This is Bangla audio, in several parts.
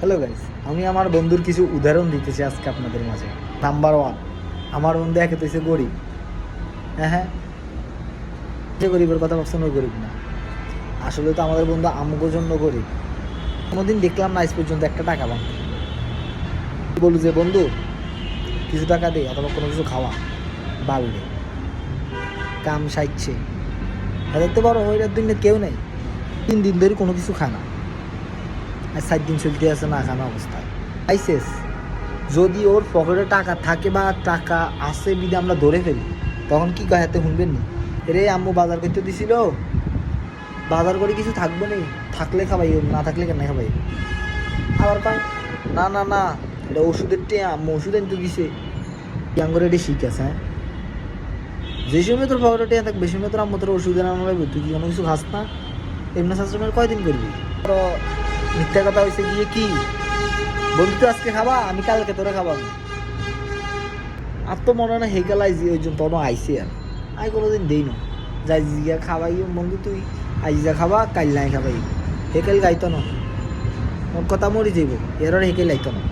হ্যালো গাইস আমি আমার বন্ধুর কিছু উদাহরণ দিতেছি আজকে আপনাদের মাঝে। নাম্বার ওয়ান আমার বন্ধু একে তো গরিব। হ্যাঁ হ্যাঁ? যে গরিবের কথা ভাবছেন ওই গরিব না। আসলে তো আমাদের বন্ধু আমগো জন্য গরিব। কোনোদিন দেখলাম না আজ পর্যন্ত একটা টাকা বান বলু যে, বন্ধু, কিছু টাকা দে অথবা কোনো কিছু খাওয়া। বাড়বে কাম সাইচ্ছে। এদের তো বড় ওইটার দিনে কেউ নেই। তিন দিন ধরে কোনো কিছু খায় না। আর সাত দিন চলতে আছে না খানা অবস্থায় আইসেস যদি ওর পকেটে টাকা থাকে বা টাকা আছে বিধে আমরা ধরে ফেলি, তখন কি কয় হাতে শুনবেন নি? রে আম্মু বাজার করতে দিছিল। বাজার করে কিছু থাকবে না? থাকলে খাবাই, না থাকলে কেন খাবাই? আবার কয়, না না না, এটা ওষুধের টে আম্মু ওষুধ আনতে দিছে। ইয়াং করে এটা শিখ আছে হ্যাঁ? যে সময় তোর পকেটে টেয়া থাকবে সময় তোর আম্মু তোর ওষুধ এনে আনবে, তুই কি কোনো কিছু খাস না? এমনি শাস্ত্রমের কয়দিন করবি? মিথ্যা কথা হয়েছে গিয়ে কি? বন্ধু, তো আজকে খাবা? আমি কালকে তোরা খাবা আর তো মনে হয় হেকাল আইজি ওই জন্য তোর আইসি আর। আমি কোনোদিন দেই না যাই জিগা খাবাই বন্ধু, তুই আইজা খাবা, কাল নাই খাবাই। হেকেল গাইতো না। মোর কথা মরি যাইব। এর আর হেকেল না।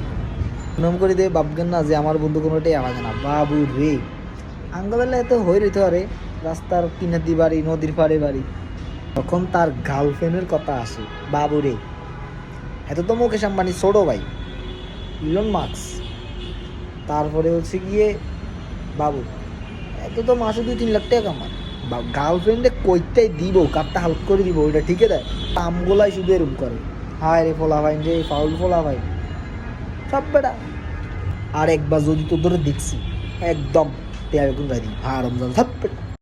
নম করে দে ভাববেন না, যে আমার বন্ধু কোনোটাই আমাকে না। বাবু রে আঙ্গবেলা এত হয়ে রইতে পারে রাস্তার কিনার বাড়ি নদীর পাড়ে বাড়ি তখন তার গার্লফ্রেন্ডের কথা আসে বাবু রে এত তো মুকেশ আম্বানি ছোটো ভাই, ইলন মার্কস। তারপরে হচ্ছে গিয়ে বাবু। এত তো মাসে দুই তিন লাখ টাকা কামায়। বা গার্লফ্রেন্ডে কইতেই দিব, কাপটা হালকা করে দিব, ওইটা ঠিক আছে আমগুলাই শুধু এরকম করে। হায় রে ফোলা ভাই রে, ফাউল ফোলা ভাই। সব বেটা। আর একবার যদি তো ধরে দেখছি, একদম তেয়ার গুণ গাড়ি আর রমজান সব বেটা।